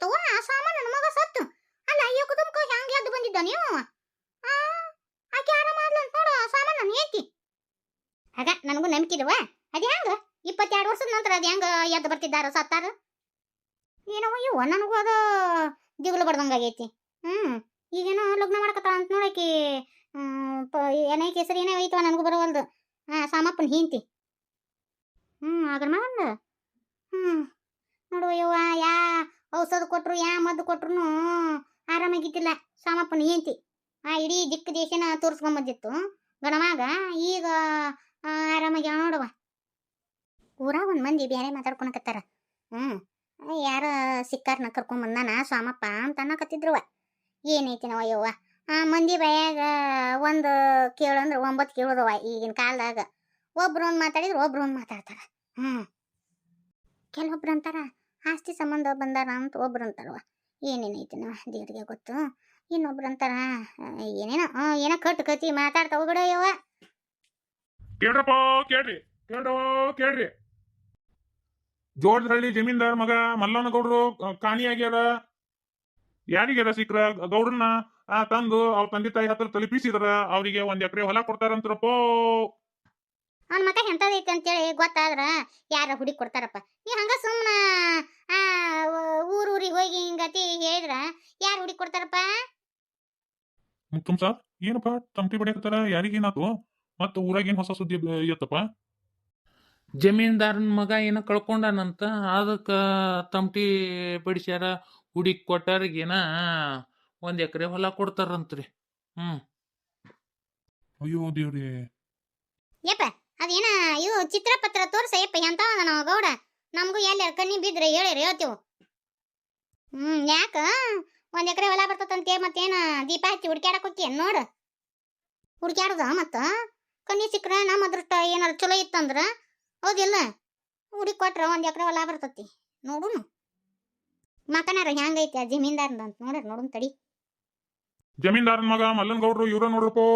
ಏನಾಯ್ತವ ಆ ಸಾಮಾನ್ ನನ್ನ ಮಗ ಸತ್ತು. ಅಲ್ಲ, ಅಯ್ಯೋ ಕುಟುಂಬ ಹೆಂಗ್ ಎದ್ದು ಬಂದಿದ್ದ ನೀವು? ಆ, ಆಕೆ ಆರಾಮ ಆದ್ಲು ಅಂತ ನೋಡು, ಆ ಸಾಮಾನು ನನ್ನ ಏತಿ ಆಗ ನನಗೂ ನಂಬಿಕೆ ಇಲ್ವ? ಅದ ಹೆಂಗ ಇಪ್ಪತ್ತೆರಡು ವರ್ಷದ ನಂತರ ಅದು ಹೆಂಗ ಎದ್ದು ಬರ್ತಿದ್ದಾರ, ಸತ್ತಾರ? ಏನವ ಇವ ನನಗೂ ಅದು ದಿಗುಲು ಬಡ್ದಂಗಾಗೈತಿ ಹ್ಮ್, ಈಗೇನೋ ಲಗ್ನ ಮಾಡ್ಕತ್ತಾಳ ಅಂತ ನೋಡಕಿ ಏನೈ ಹೆಸರು ಏನೇ ಐತವ ನನಗೂ ಬರವಲ್ದು. ಹಾ ಸಾಮಪ್ಪನ ಹಿಂತಿ ಹ್ಮ್ ಅದ್ರ ಮಗಂದ ಹ್ಮ್ ನೋಡುವ ಯಾ ಔಷಧ ಕೊಟ್ಟರು ಯಾ ಮದ್ದು ಕೊಟ್ರು ಆರಾಮಾಗಿದ್ದಿಲ್ಲ. ಸಾಮಪ್ಪನ ಹೆಂಡತಿ. ಆ ಇಡೀ ದಿಕ್ಕ ದೇಶನ ತೋರಿಸ್ಕೊಂಬಂದಿತ್ತು. ಗಣವಾಗ ಈಗ ಆರಾಮಾಗಿ ನೋಡುವ ಊರಾಗ ಒಂದು ಮಂದಿ ಬೇರೆ ಮಾತಾಡ್ಕೊಳಕತ್ತಾರ. ಹ್ಞೂ ಯಾರ ಸಿಕ್ಕಾರ್ನ ಕರ್ಕೊಂಡ್ ಬಂದಾನ ಸ್ವಾಮಪ್ಪ ಅಂತ ಅನ್ನಕತ್ತಿದ್ರವ ಏನೈತಿ ನಾವು ಯವ್ವ? ಆ ಮಂದಿ ಬಯಾಗ ಒಂದು ಕೇಳಂದ್ರೆ ಒಂಬತ್ತು ಕೇಳೋದವ ಈಗಿನ ಕಾಲದಾಗ. ಒಬ್ರು ಒಂದು ಮಾತಾಡಿದ್ರೆ ಒಬ್ರು ಒಂದು ಮಾತಾಡ್ತಾರ. ಹ್ಮ್. ಕೆಲವೊಬ್ರು ಅಂತಾರ ಆಸ್ತಿ ಸಂಬಂಧ ಬಂದಾರ ಅಂತ ಒಬ್ರು ಅಂತಾರವ ಏನೇನೈತಿ ದೇವ್ರಿಗೆ ಗೊತ್ತು. ಇನ್ನೊಬ್ರು ಅಂತಾರ ಏನೇನೋ ಏನೋ ಕಟ್ಟು ಕತಿ ಮಾತಾಡ್ತಾವ ಬಿಡ ಯವ್ವ. ಕೇಳ್ರಪ್ಪ, ಕೇಳ್ರಿ, ಕೇಳ್ರೋ, ಕೇಳ್ರಿ. ಜೋಳದಹಳ್ಳಿ ಜಮೀನ್ದಾರ್ ಮಗ ಮಲ್ಲನ ಗೌಡ್ರು ಕಾಣಿಯಾಗ್ಯಾರ. ಯಾರಿಗ್ಯಾರ ಸಿಕ್ರ? ಗೌಡ್ರನ್ನ ತಂದು ಅವ್ರ ತಂದೆ ತಾಯಿ ಹತ್ರ ತಲುಪಿಸಿದ್ರ, ಅವರಿಗೆ ಒಂದ್ ಎಕರೆ ಹೊಲ ಕೊಡ್ತಾರಂತ್ರಪ್ಪೋ. ಅವ್ನ ಮಕ ಎಂತದೈತಿ ಅಂತೇಳಿ ಗೊತ್ತಾದ್ರ ಯಾರ ಹುಡಿ ಕೊಡ್ತಾರಪ್ಪ. ನೀ ಹಂಗ ಸುಮ್ಮನ ಆ ಊರ್ ಊರಿಗೆ ಹೋಗಿ ಹಿಂಗತಿ ಹೇಳಿದ್ರ ಯಾರು ಹುಡಿ ಕೊಡ್ತಾರಪ್ಪ? ಮುಕ್ತಮ್ ಸಾಬ್ ಏನಪ್ಪ ತಮಟಿ ಬಡಿಯಕತ್ತಾರ? ಯಾರಿಗೇನಾತು ಮತ್ತ ಊರಾಗೇನ್ ಹೊಸ ಸುದ್ದಿ ಬ- ಎತ್ತಪ್ಪ ಜಮೀನ್ದಾರನ ಮಗ ಏನೋ ಕಳ್ಕೊಂಡಾನಂತ ಅದಕ್ಕೆ ತಮಟಿ ಬಡಿಸ್ಯಾರ ಹುಡಿ ಕೊಟ್ಟಾರಿಗೇನ ಒಂದು ಎಕರೆ ಹೊಲ ಕೊಡ್ತಾರಂತ್ರಿ. ಹ್ಞೂ ಅಯ್ಯೋ ದೇವ್ರಿ. ಯಪ್ಪ ಅದೇನ ಇವು ಚಿತ್ರಪತ್ರ ತೋರ್ಸ ಅಂತ ನಾವು ಗೌಡ? ನಮಗೂ ಎಲ್ಲಿ ಕಣ್ಣಿ ಬಿದ್ರೆ ಹೇಳಿರಿ ಹೇಳ್ತೀವಿ. ಹ್ಮ್, ಯಾಕ? ಒಂದ್ ಎಕರೆ ಹೊಲ ಬರ್ತದಂತೆ ಮತ್ತೇನ ದೀಪ ಹಚ್ಚಿ ಹುಡ್ಕ್ಯಾಡಕ್ ಹೋಗ್ತೀಯ ನೋಡು. ಹುಡ್ಕ್ಯಾಡದ ಮತ್ತ? ಕಣ್ಣಿ ಸಿಕ್ಕ್ರ, ನಮ್ಮ ಅದೃಷ್ಟ ಏನಾರ ಚಲೋ ಇತ್ತಂದ್ರ ಹೌದಿಲ್ಲ? ಹುಡುಗಿ ಕೊಟ್ರ ಒಂದ್ ಎಕರೆ ಹೊಲ ಬರ್ತತಿ. ನೋಡುನು. ಮಕನಾರ ಹೆಂಗೈತಿ ಆ ಜಮೀನ್ದಾರ್ದ ಅಂತ ನೋಡ್ರಿ ನೋಡುನ್ ತಡಿ. ಜಮೀನ್ದಾರನ್ ಮಗ ಮಲ್ಲನ್ ಗೌಡ್ರು ಇವ್ರ ನೋಡ್ರಪ್ಪೋ.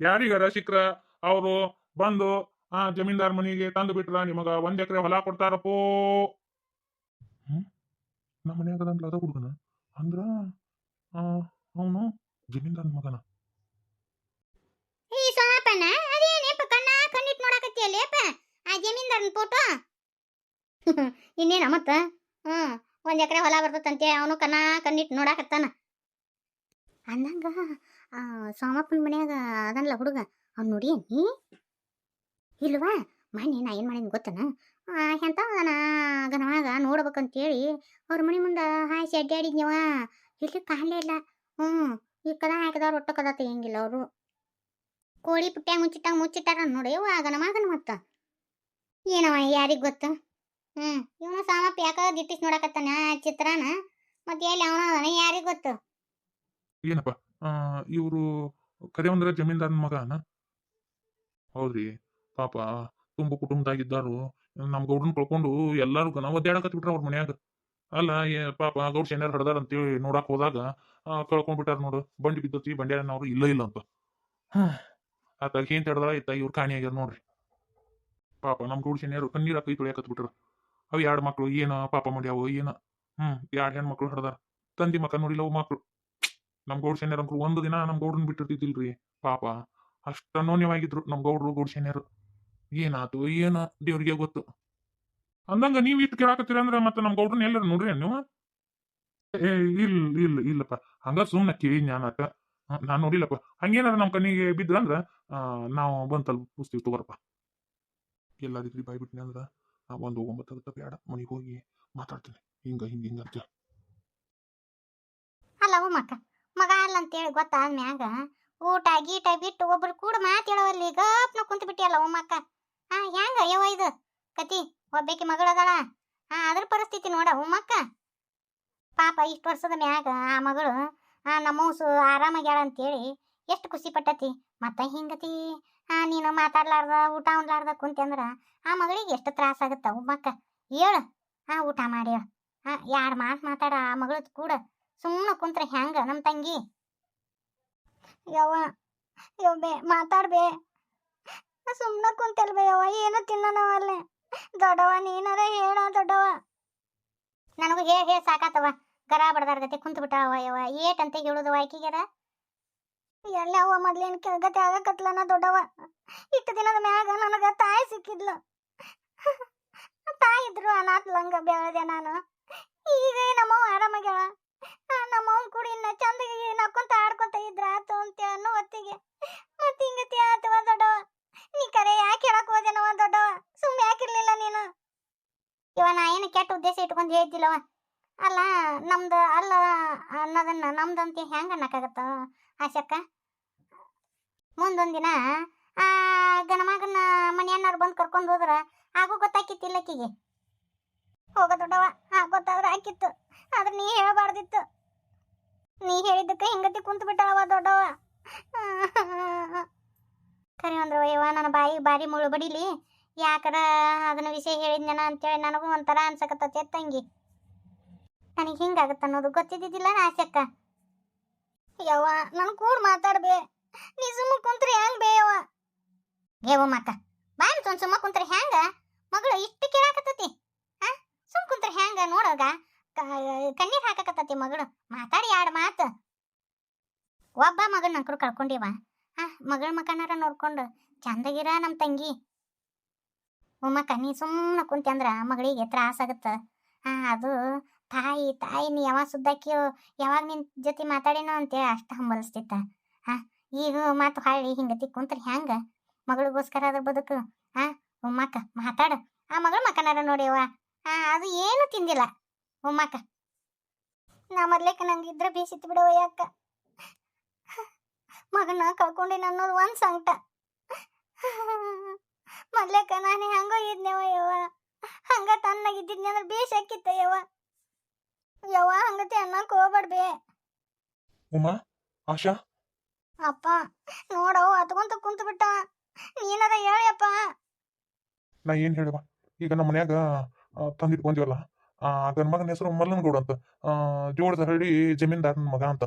ಯಾರಿಗಾರ ಸಿಕ್ರ ಅವರು ಬಂದು, ಆ ಜಮೀನ್ದಾರ್ ಮನೆಗೆ ತಂದು ಬಿಟ್ರ, ನಿಮಗ ಒಂದ್ ಎಕರೆ ಹೊಲ ಕೊಡ್ತಾರಪ್ಪೋ. ಹ್ಮ್? ನಮ್ಮ ಮನ್ಯಾಗ ಅದಂದ್ಲ ಅದ ಹುಡುಗನ? ಅಂದ್ರ ಅವನು ಜಮೀನ್ದಾರ್ ಮಗನ. ಈ ಸೋಮಪ್ಪನ ಅದೇನೇಪ ಕಣ್ಣ ಕಣ್ಣಿಟ್ ನೋಡಕತ್ತಿಯಲ್ಲೇಪ ಆ ಜಮೀನ್ದಾರನ ಫೋಟೋ ಇನ್ನೇನ ಮತ್ತ? ಹ್ಮ್, ಒಂದ್ ಎಕರೆ ಹೊಲ ಬರ್ತದಂತೆ ಅವನು ಕಣ್ಣ ಕಣ್ಣಿಟ್ ನೋಡಾಕತ್ತಾನ. ಅಂದಂಗ ಸೋಮಪ್ಪನ ಮನ್ಯಾಗ ಅದನ್ಲ ಹುಡುಗ. ಅವ್ನು ನೋಡಿ ನೀ ಇಲ್ವಾ? ಮನೆ ನಾ ಏನು ಮಾಡಿದ್ ಗೊತ್ತನ? ಎಂತವನ ಗನವಾಗ ನೋಡ್ಬೇಕಂತೇಳಿ ಅವ್ರ ಮನೆ ಮುಂದೆ ಹಾಯ್ಸಿ ಅಡ್ಡಾಡಿದ್ನವ ಇಲ್ಲಿ ಕಾಣಲೇ ಇಲ್ಲ. ಹ್ಞೂ ಈ ಕದ ಹಾಕಿದವ್ರು ಒಟ್ಟ ಕದ ತೆಗಿಯಂಗಿಲ್ಲ ಅವರು. ಕೋಳಿ ಪುಟ್ಟ್ಯಾಗ ಮುಚ್ಚಿಟ್ಟಾಗ ಮುಚ್ಚಿಟ್ಟಾರ ನೋಡಿ ಆಗನ ಮಗನ ಮತ್ತ. ಏನವ ಯಾರಿಗೆ ಗೊತ್ತು? ಹ್ಞೂ ಇವನ ಸಾಮಪ್ಪ ಯಾಕ ದಿಟ್ಟಿಸ್ ನೋಡಕತ್ತಾನ ಚಿತ್ರನ? ಮತ್ತೆ ಎಲ್ಲಿ ಅವನ ಯಾರಿಗೆ ಗೊತ್ತು? ಏನಪ್ಪ? ಇವರು ಕರೆಯವಂದ್ರ ಜಮೀನ್ದಾರನ್ ಮಗನ? ಹೌದ್ರಿ. ಪಾಪ ತುಂಬ ಕುಟುಂಬದಾಗಿದ್ದಾರು. ನಮ್ ಗೌಡ್ರನ್ ಕಳ್ಕೊಂಡು ಎಲ್ಲಾರು ಗನ ಒದ್ದಾಡಕತ್ ಬಿಟ್ರ ಅವ್ರ ಮನ್ಯಾಗ. ಅಲ್ಲ ಏ- ಪಾಪ ಗೌಡ್ ಶೆಣ್ಯಾರ ಹಡ್ದಾರ ಅಂತೇಳಿ ನೋಡಕ್ ಹೋದಾಗ ಆ, ಕಳ್ಕೊಂಡ್ ಬಿಟ್ಟಾರ ನೋಡು ಬಂಡಿ ಬಿದ್ದತಿ ಬಂಡ್ಯಾರನವ್ರು ಇಲ್ಲ ಇಲ್ಲ ಅಂತ. ಆತ ಏನ್ ತಡ್ದಾಳ ಇತ್ತ ಇವ್ರ ಕಾಣಿ ಆಗ್ಯಾರ ನೋಡ್ರಿ. ಪಾಪ ನಮ್ ಗೌಡ್ ಶೆಣ್ಯಾರು ಕಣ್ಣೀರ ಕೈ ತೊಳ್ಯಾಕತ್ ಬಿಟ್ರ ಅವ್ ಎರಡ್ ಮಕ್ಳು ಏನ ಪಾಪ ಮಾಡ್ಯಾವ ಏನ? ಹ್ಮ್ ಎರಡ್ ಹೆಣ್ಮಕ್ಳು ಹಡ್ದಾರ ತಂದಿ ಮಕ್ಕ ನೋಡಿಲ್ಲ ಅವು ಮಕ್ಳು. ನಮ್ ಗೌಡ್ ಶೆಣ್ಯರ್ ಅಂಕರು ಒಂದು ದಿನ ನಮ್ ಗೌಡ್ರನ್ ಬಿಟ್ಟಿರ್ತಿದ್ದಿಲ್ರಿ. ಪಾಪ ಅಷ್ಟ ಅನೋನ್ಯವಾಗಿದ್ರು ನಮ್ ಗೌಡ್ರು ಗೌಡ್ ಶೆಣ್ಯರು ಏನಾತು, ಏನ ದೇವ್ರಿಗೆ ಗೊತ್ತು. ಅಂದಂಗ ನೀವ್ ಇಟ್ಟು ಕೇಳಾಕತ್ತೀರ ಅಂದ್ರೆ ಮತ್ತ ನಮ್ ಗೌಡ್ರನ್ ಎಲ್ಲರ ನೋಡ್ರಿ ನೀವು? ಏ ಇಲ್ಲ ಇಲ್ಲ ಇಲ್ಲಪ್ಪ. ಹಂಗ ಸುಮ್ನ ಕೇಳಿ ಜ್ಞಾನಕ್ಕ ನಾನ್ ನೋಡಿಲ್ಲಪ್ಪ. ಹಂಗೇನಾರ ನಮ್ ಕಣ್ಣಿಗೆ ಬಿದ್ರಂದ್ರ ನಾವು ಬಂದ್ ತಲುಪಿಸ್ತೀವಿ ತಗೋರಪ್ಪ. ಎಲ್ಲಾದಿದ್ರಿ ಬಾಯ್ ಬಿಟ್ನಿ ಅಂದ್ರ ಒಂದ್ ಒಂಬತ್ತು ಬೇಡ. ಮನಿಗ್ ಹೋಗಿ ಮಾತಾಡ್ತೀನಿ. ಹಿಂಗ ಹಿಂಗ ಹಿಂಗ ಅಂತ ಅಲ್ಲವು ಮಕ್ಕ ಮಗ ಅಲ್ಲ ಅಂತೇಳಿ ಗೊತ್ತಾದ್ಮ್ಯಾಗ ಊಟ ಗೀಟ ಬಿಟ್ಟು ಒಬ್ರು ಕೂಡ ಮಾತಾಡೋವಲ್ಲಿ ಗಪ್ನ ಕುಂತ ಬಿಟ್ಟಿಯಲ್ಲ ಮಕ್ಕ ಹಾ ಹ್ಯಾಂಗ ಯವ್ವ ಇದು? ಕತಿ ಒಬ್ಬಾಕಿ ಮಗಳದಾಳ ಹಾ, ಅದ್ರ ಪರಿಸ್ಥಿತಿ ನೋಡ ಹುಮ್ಮಕ್ಕ ಪಾಪ, ಇಷ್ಟು ವರ್ಷದ ಮ್ಯಾಗ ಆ ಮಗಳು, ಆ ನಮ್ಮೂಸು ಆರಾಮಾಗ್ಯಾಳ ಅಂತೇಳಿ ಎಷ್ಟು ಖುಷಿ ಪಟ್ಟತಿ. ಮತ್ತೆ ಹಿಂಗತಿ? ಆ ನೀನು ಮಾತಾಡ್ಲಾರ್ದ, ಊಟ ಉಂಡ್ಲಾರ್ದ ಕುಂತಿ ಅಂದ್ರ ಆ ಮಗಳಿಗೆ ಎಷ್ಟು ತ್ರಾಸ ಆಗತ್ತ ಮಕ್ಕ ಹೇಳು. ಆ ಊಟ ಮಾಡಿ ಹೇಳು. ಆ ಯಾರು ಮಾತು ಮಾತಾಡ ಆ ಮಗಳ ಕೂಡ. ಸುಮ್ಮನೆ ಕುಂತ್ರೆ ಹೆಂಗ ನಮ್ಮ ತಂಗಿ? ಯವ್ವ ಯವ್ಬೆ ಮಾತಾಡ್ಬೆ. ಸುಮ್ಮನೆ ಕುಂತಲ್ ಯವ್ವ ಏನು ತಿನ್ನೋಣವ ದೊಡ್ಡವ ನೀನಾರ ಹೇಳ ದೊಡ್ಡವ ನನಗೂ ಹೇ ಹೇ ಸಾಕಾತವ ಗರ ಬಡದಾರ ಗತಿ ಕುಂತು ಏಟ್ ಅಂತ ಹೇಳುದವ ಆಕಿಗ್ಯಾರ ಎಲ್ಲವ ಮೊದ್ಲೇನ್ ಆಗ ಆಗಕತ್ಲನ ದೊಡ್ಡವ ಇಟ್ಟು ದಿನದ ಮ್ಯಾಗ ನನಗ ತಾಯಿ ಸಿಕ್ಕಿದ್ಲು. ತಾಯಿ ಇದ್ರು ಅನಾಥ್ಲಂಗ ಬೆಳೆದೆ ನಾನು. ಈಗ ನಮ್ಮವ್ ಆರಾಮಾಗ್ಯಾಳ. ನಮ್ಮವ್ ಕೂಡ ಇನ್ನ ಚಂದಗೆ ನಕ್ಕೊಂತ ಆಡ್ಕೊಂತ ಇದ್ರ ಆತು ಅಂತ ಅನ್ನೋ ಹೊತ್ತಿಗೆ. ಮತ್ತೆ ಹಿಂಗತಿ ಆತವ ದೊಡ್ಡವ ನೀ ಕರೆ ಯಾಕೆ ಹೇಳಕ್ ಹೋದೆನವ ದೊಡ್ಡವ? ಸುಮ್ಮನೆ ಯಾಕಿರ್ಲಿಲ್ಲ ನೀನು? ಇವ ನಾ ಏನು ಕೆಟ್ಟ ಉದ್ದೇಶ ಇಟ್ಕೊಂಡು ಹೇಳ್ತಿಲ್ಲವ? ಅಲ್ಲ, ನಮ್ದು ಅಲ್ಲ ಅನ್ನೋದನ್ನ ನಮ್ದಂತ ಹೆಂಗ ಅನ್ನಕ್ಕಾಗತ್ತ ಆಶಕ್ಕ? ಮುಂದೊಂದಿನ ದಿನ ಆ ಗಣಮಗನ ಮನೆಯನ್ನಾರು ಬಂದು ಕರ್ಕೊಂಡು ಹೋದ್ರ ಆಗು ಗೊತ್ತಾಕಿತ್ತಿಲ್ಲ ಆಕಿಗೆ ಹೋಗ ದೊಡ್ಡವ ಆ ಗೊತ್ತಾದ್ರೆ ಆಕಿತ್ತು ಆದ್ರೆ ನೀ ಹೇಳಬಾರ್ದಿತ್ತು. ನೀ ಹೇಳಿದ್ದಕ್ಕೆ ಹಿಂಗತಿ ಕುಂತು ಬಿಟ್ಟಳವ ದೊಡ್ಡವ. ಕರಿ ಅಂದ್ರೆ ಅಯ್ಯವ ನನ್ನ ಬಾಯಿ ಬಾರಿ ಮುಳು ಬಡಿಲಿ. ಯಾಕರ ಅದನ್ನ ವಿಷಯ ಹೇಳಿದ್ನ ಅಂತೇಳಿ ನನಗೂ ಒಂಥರ ಅನ್ಸಕತ್ತೈತೆ ತಂಗಿ. ನನಗೆ ಹಿಂಗಾಗತ್ತೆ ಅನ್ನೋದು ಗೊತ್ತಿದ್ದಿದ್ದಿಲ್ಲ ನಾಶಕ್ಕ ಯವ್ವ, ನನ್ ಕೂಡ ಮಾತಾಡ್ಬೇ. ನೀ ಸುಮ್ಮ ಕುಂತ್ರಿ ಹೆಂಗ್ ಬೇ ಯವ್ವ? ಏವ ಮಕ್ಕ ಬಾಯ್ ಸುಮ್ ಸುಮ್ಮ ಕುಂತ್ರಿ ಹೆಂಗ? ಮಗಳು ಇಷ್ಟು ಕೇಳಾಕತ್ತತಿ. ಆ? ಸುಮ್ ಕುಂತ್ರಿ ಹೆಂಗ ನೋಡೋಗ? ಕಣ್ಣೀರ್ ಹಾಕಕತ್ತತಿ ಮಗಳು. ಮಾತಾಡಿ ಎರಡು ಮಾತು. ಒಬ್ಬ ಮಗನ ನಂಕರು ಕಳ್ಕೊಂಡಿವ ಮಗಳ ಮಕನಾರ ನೋಡ್ಕೊಂಡು, ಚಂದಗಿರ ನಮ್ಮ ತಂಗಿ. ಉಮ್ಮಕ್ಕ, ನೀ ಸುಮ್ಮನೆ ಕುಂತ್ಯಂದ್ರ ಮಗಳಿಗೆ ತ್ರಾಸ ಆಗತ್ತ. ಆ, ಅದು ತಾಯಿ ತಾಯಿ, ನೀ ಯಾವಾಗ ಸುದ್ದಾಕಿ ಯಾವಾಗ ನಿನ್ ಜೊತೆ ಮಾತಾಡೇನೋ ಅಂತೇಳಿ ಅಷ್ಟು ಹಂಬಲಿಸ್ತಿತ್ತ. ಆ, ಈಗ ಮಾತು ಹಾಳಿ ಹಿಂಗತಿ ಕುಂತ್ರಿ ಹೆಂಗ ಮಗಳಿಗೋಸ್ಕರ ಅದ್ರ ಬದುಕು? ಆ, ಉಮ್ಮಕ್ಕ, ಮಾತಾಡು. ಆ, ಮಗಳ ಮಕನಾರ ನೋಡ್ಯವ ಆ, ಅದು ಏನು ತಿಂದಿಲ್ಲ. ಉಮ್ಮಕ್ಕ, ನಾ ಮೊದ್ಲೇಕ ನಂಗೆ ಇದ್ರ ಬೇಸಿತ್ತು ಬಿಡವ ಯಾಕ ಮಗನ ಕಳ್ಕೊಂಡೇನ ಅನ್ನೋದು ಒಂದ್ ಸಂಕಟ. ಮೊದ್ಲಕ್ಕ ನಾನು ಹೆಂಗ ಇದ್ನೇವ ಯವ್ವ? ಹಂಗ ತಣ್ಣಗಿದ್ದಿದ್ನಿ ಅಂದ್ರೆ ಬೇಷ್ ಹಾಕಿತ್ತ ಯವ್ವ? ಯವ್ವ ಹಂಗತಿ ಅನ್ನಕ್ ಹೋಗ್ಬಾಡ್ಬೇ. ಉಮಾ ಆಶಾ? ಅಪ್ಪ ನೋಡವ್ ಅತ್ಕೊಂತ ಕುಂತ ಬಿಟ್ಟ ನೀನಾರ ಹೇಳಿಯಪ್ಪ ನಾ ಏನ್ ಹೇಳುವ? ಈಗ ನಮ್ಮ ಮನ್ಯಾಗ ತಂದಿಟ್ಕೊಂತೀವಲ್ಲ? ಆ ಗಂಡ ಮಗನ ಹೆಸರು ಮಲ್ಲನಗೌಡ ಅಂತ. ಜೋಡದ ಹಳ್ಳಿ ಜಮೀನ್ದಾರನ ಮಗ ಅಂತ.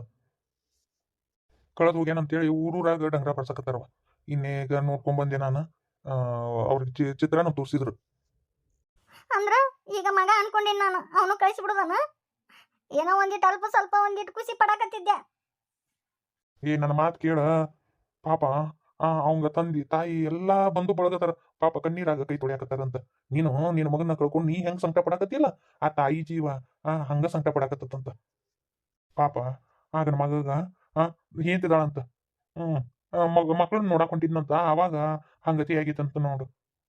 ಕಳೆದು ಹೋಗ್ಯಾನಂತೇಳಿ ಊರೂರಾಗ ಡಂಗ್ರ ಬರ್ಸಕತ್ತಾರವ. ಇನ್ನೇಗ ನೋಡ್ಕೊಂಡ್ ಬಂದೆ ನಾನು ಅವ್ರಿಗೆ ಚಿ- ಚಿತ್ರಾನ ತೋರಿಸಿದ್ರು. ಅಂದ್ರ ಈಗ ಮಗ ಅನ್ಕೊಂಡಿನ್ ನಾನು ಅವನು ಕಳಿಸ್ಬಿಡುದನ? ಏನೋ ಒಂದಿಟ್ಟು ಅಲ್ಪ ಸ್ವಲ್ಪ ಒಂದಿಟ್ಟು ಖುಷಿ ಪಡಕತ್ತಿದ್ದೆ ಏ ನನ್ನ ಮಾತು ಕೇಳ ಪಾಪ ಆ ಅವಂಗ ತಂದಿ ತಾಯಿ ಎಲ್ಲಾ ಬಂದು ಬಳಗತಾರ. ಪಾಪ ಕಣ್ಣೀರಾಗ ಕೈ ತೊಳ್ಯಾಕತ್ತಾರಂತ ನೀನು ನಿನ್ನ ಮಗನ ಕಳ್ಕೊಂಡು ನೀ ಹೆಂಗ್ ಸಂಕಟ ಪಡಾಕತ್ತಿಲ್ಲ ಆ ತಾಯಿ ಜೀವ ಆ ಹಂಗ ಸಂಕಟ ಪಡಾಕತ್ತಂತ. ಪಾಪ ಆಗ ಮಗಗ ಆ ಹೇಂತಿದಾಳಂತ ಹ್ಮ್ ಮಗ ಮಕ್ಕಳನ್ನ ನೋಡಾಕ್ ಹೊಂಟಿದ್ನಂತ ಅವಾಗ ಹಂಗತಿ ಆಗಿತ್ತಂತ ನೋಡು.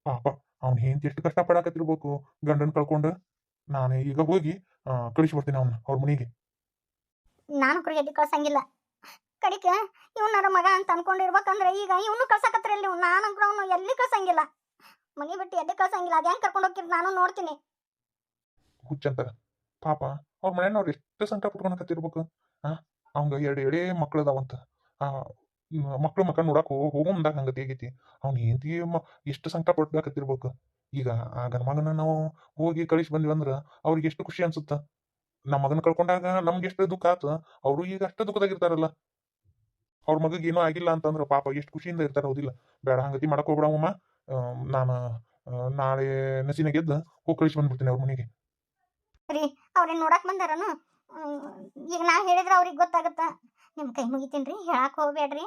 ಪಾಪ ಅವ್ನ ಹೆಂಡತಿ ಎಷ್ಟು ಕಷ್ಟ ಪಡಾಕತ್ತಿರ್ಬೇಕು ಗಂಡನ್ ಕಳ್ಕೊಂಡು. ನಾನು ಈಗ ಹೋಗಿ ಕಳಿಸಿ ಬರ್ತೀನಿ ಅವ್ನ ಅವ್ರ ಮನೆಗೆ. ನಾನು ಎಲ್ಲಿ ಕಳ್ಸಂಗಿಲ್ಲ. ಕಡಿಕೆ ಇವನರ ಮಗ ಅಂತ ಅನ್ಕೊಂಡಿರ್ಬೇಕಂದ್ರೆ ಈಗ ಇವನು ಕಳ್ಸಕತ್ರಲ್ಲಿ ನಾನು ನಾನು ಅವನು ಎಲ್ಲಿ ಕಳ್ಸಂಗಿಲ್ಲ. ಮನಿ ಬಿಟ್ಟು ಎಲ್ಲಿ ಕಳ್ಸಂಗಿಲ್ಲ? ಅದ್ ಹೆಂಗ್ ಕರ್ಕೊಂಡು ಹೋಗ್ತಿರ್? ನಾನು ನೋಡ್ತೀನಿ. ಹುಚ್ಚಂತಾರ ಪಾಪ ಅವ್ರ ಮನೆಯವ್ರು ಎಷ್ಟು ಸಂಕಟ ಪಟ್ಕೊಳಕತ್ತಿರ್ಬೇಕು ಆ? ಅವಂಗ ಎರಡು ಎಳೆ ಮಕ್ಳು ಅದಾವಂತ ಆ ಮಕ್ಳು ಮಕ್ಕ ನೋಡಕ್ ಹೋಗೋ ಮುಂದಾಗ ಹಂಗತಿ ಆಗೈತಿ. ಅವ್ನ ಹೆಂಡತಿ ಎಷ್ಟು ಸಂಕಟ ಪಡ್ಲಾಕತ್ತಿರ್ಬೇಕು ಈಗ ಆ ಗನ ಮಗನ ನಾವು ಹೋಗಿ ಕಳಿಸಿ ಬಂದ್ವಿ ಅಂದ್ರ ಅವ್ರಿಗೆ ಎಷ್ಟು ಖುಷಿ ಅನ್ಸುತ್ತ. ನಮ್ಮ ಮಗನ ಕಳ್ಕೊಂಡಾಗ ನಮ್ಗೆ ಎಷ್ಟು ದುಃಖ ಆತ. ಅವರು ಈಗ ಅಷ್ಟು ದುಃಖದಾಗಿರ್ತಾರಲ್ಲ ಅವ್ರ ಮಗಗೆ ಏನೋ ಆಗಿಲ್ಲ ಅಂತಂದ್ರ ಪಾಪ ಎಷ್ಟು ಖುಷಿಯಿಂದ ಇರ್ತಾರ ಹೌದಿಲ್ಲ. ಬೇಡ ಹಂಗತಿ ಮಾಡಕ್ ಹೋಗ್ಬಿಡವಮ್ಮ ನಾನು ನಾಳೆ ನಸಿನ ಗೆದ್ದು ಹೋಗಿ ಕಳಿಸಿ ಬಂದ್ಬಿಡ್ತೀನಿ ಅವ್ರ ಮನೆಗೆ. ನೋಡಕ್ ಬಂದಾರನು? ಈಗ ನಾ ಹೇಳಿದ್ರೆ ಅವ್ರಿಗೆ ಗೊತ್ತಾಗತ್ತ. ನಿಮ್ಮ ಕೈ ಮುಗಿತೀನಿ ರೀ ಹೇಳಕ್ಕೆ ಹೋಗ್ಬೇಡ್ರಿ.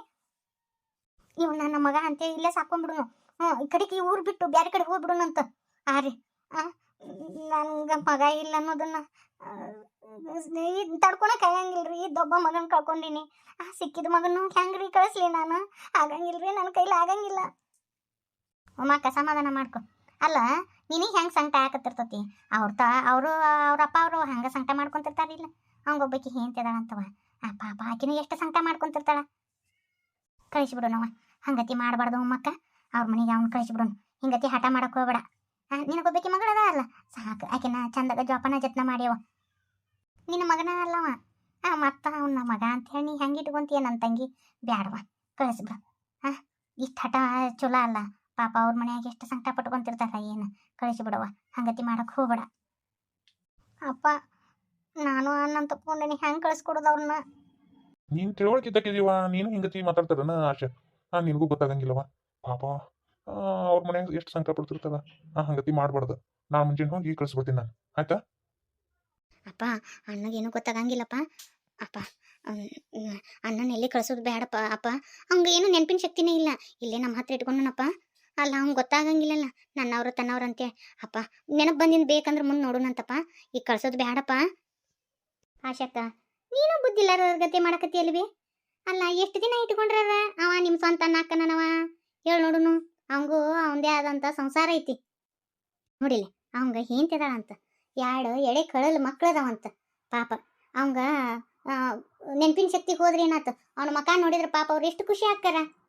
ಇವ್ ನನ್ನ ಮಗ ಅಂತ ಇಲ್ಲೇ ಸಾಕೊಂಡ್ಬಿಡುನು. ಹ್ಞೂ ಈ ಕಡೆಗೆ ಈ ಊರು ಬಿಟ್ಟು ಬೇರೆ ಕಡೆ ಹೋಗ್ಬಿಡುನಂತ ಆ ರೀ ನನ್ಗೆ ಮಗ ಇಲ್ಲ ಅನ್ನೋದನ್ನ ತಡ್ಕೊಳಕ್ ಆಗಂಗಿಲ್ರಿ ಇದ್ದೊಬ್ಬ ಮಗನ ಕಳ್ಕೊಂಡಿನಿ. ಆ, ಸಿಕ್ಕಿದ ಮಗನು ಹೆಂಗ್ರಿ ಕಳಿಸ್ಲಿ ನಾನು? ಆಗಂಗಿಲ್ರಿ ನನ್ನ ಕೈಲಿ ಆಗಂಗಿಲ್ಲ. ಅಮ್ಮ ಸಮಾಧಾನ ಮಾಡ್ಕೊ. ಅಲ್ಲ ನಿನಗೆ ಹೆಂಗೆ ಸಂಕಟ ಆಕತ್ತಿರ್ತತಿ? ಅವ್ರ ತ, ಅವರು, ಅವ್ರ ಅಪ್ಪ ಅವರು ಹಂಗೆ ಸಂಕಟ ಮಾಡ್ಕೊಂತಿರ್ತಾರಿಲ್ಲ ಅವಂಗೊಬ್ಬಾಕಿ ಹೇಂತಿದಾಳಂತವ ಆ ಪಾಪ ಆಕಿನೂ ಎಷ್ಟು ಸಂಕಟ ಮಾಡ್ಕೊಂತಿರ್ತಾಳ? ಕಳಿಸ್ಬಿಡೋಣವ ಹಂಗತಿ ಮಾಡಬಾರ್ದು ಮಕ್ಕ. ಅವ್ರ ಮನೆಗೆ ಅವ್ನು ಕಳಿಸ್ಬಿಡೋಣ ಹಿಂಗತಿ ಹಠ ಮಾಡಕ್ಕೆ ಹೋಗ್ಬೇಡ. ನಿನಗೊಬ್ಬಾಕಿ ಮಗಳದ ಅಲ್ಲ? ಸಾಕು. ಆಕಿನ ಚಂದಾಗ ಜೋಪಾನ ಜತ್ನ ಮಾಡ್ಯವ. ನಿನ್ನ ಮಗನ ಅಲ್ಲವ ಆ, ಮತ್ತ ಅವ್ನ ಮಗ ಅಂತ ಹೇಳಿ ನೀ ಹೆಂಗೆ ಇಟ್ಕೊಂತೀಯ ನನ್ನ ತಂಗಿ? ಬ್ಯಾಡವ. ಕಳಿಸ್ಬಿಡ. ಹಾಂ ಇಷ್ಟು ಹಠ ಚಲೋ ಅಲ್ಲ. ಪಾಪ ಅವ್ರ ಮನೆಯಾಗ ಎಷ್ಟು ಸಂಕಟ ಪಟ್ಕೊಂತಿರ್ತಾರ ಏನು ಕಳಿಸಿಬಿಡವ ಹಂಗತಿ ಮಾಡಕ್ ಹೋಗ್ಬೇಡ. ಅಪ್ಪ ನಾನು ಅನ್ನ ತಪ್ಕೊಂಡೇನಿ ಹೆಂಗ್ ಕಳಿಸ್ಕೊಡೋದು ಅವ್ರನ್ನ ನೀನ್ ತಿಳುವಳಿಕಿದ್ದಕ್ಕಿದೀವ ನೀನು ಹಿಂಗತಿ ಮಾತಾಡ್ತಾರನ ಆಶೆ. ಆ ನಿನಗೂ ಗೊತ್ತಾಗಂಗಿಲ್ಲವ ಪಾಪ ಅವ್ರ ಮನೆ ಎಷ್ಟು ಸಂಕಟ ಪಡ್ತಿರ್ತಾರ ಆ ಹಂಗತಿ ಮಾಡ್ಬಾರ್ದು. ನಾ ಮುಂಜಾನೆ ಹೋಗಿ ಕಳಿಸ್ಬಿಡ್ತೀನಿ ನಾನು. ಆಯ್ತಾ? ಅಪ್ಪ ಅಣ್ಣಗೇನು ಗೊತ್ತಾಗಂಗಿಲ್ಲಪ್ಪ. ಅಪ್ಪ ಅಣ್ಣನ ಎಲ್ಲಿ ಕಳ್ಸೋದು ಬೇಡಪ್ಪ ಅಪ್ಪ. ಹಂಗೆ ಏನು ನೆನಪಿನ ಶಕ್ತಿನೇ ಇಲ್ಲ. ಇಲ್ಲೇ ನಮ್ಮ ಹತ್ರ ಇಟ್ಕೊಂಡನಪ್ಪ. ಅಲ್ಲ, ಅವ್ನು ಗೊತ್ತಾಗಂಗಿಲ್ಲಲ್ಲ. ನನ್ನವ್ರು ತನ್ನವ್ರು ಅಂತೇಳಿ ಅಪ್ಪ, ನೆನಪು ಬಂದಿನ ಬೇಕಂದ್ರೆ ಮುಂದೆ ನೋಡೋಣಂತಪ್ಪ ಈಗ ಕಳ್ಸೋದು ಬೇಡಪ್ಪ ಆಶಕ್ಕ, ನೀನು ಬುದ್ಧಿಲ್ಲಾರ ಗತಿ ಮಾಡಕತ್ತಿ ಅಲ್ವಿ? ಅಲ್ಲ, ಎಷ್ಟು ದಿನ ಇಟ್ಕೊಂಡ್ರ ಅವ ನಿಮ್ಮ ಸ್ವಂತ ಅಕ್ಕನವ ಹೇಳಿ ನೋಡುನು, ಅವಂಗೂ ಅವಂದೇ ಆದಂಥ ಸಂಸಾರ ಐತಿ. ನೋಡಿಲ್ಲ ಅವಂಗ ಅಂತ ಎರಡು ಎಳೆ ಕಳಲ್ ಮಕ್ಕಳದವಂತ ಪಾಪ, ಅವಂಗ ನೆನಪಿನ ಶಕ್ತಿ ಹೋದ್ರೆ ಏನಾತ? ಅವ್ನ ಮಕ ನೋಡಿದ್ರೆ ಪಾಪ ಅವ್ರು ಎಷ್ಟು ಖುಷಿ ಆಗ್ತಾರ?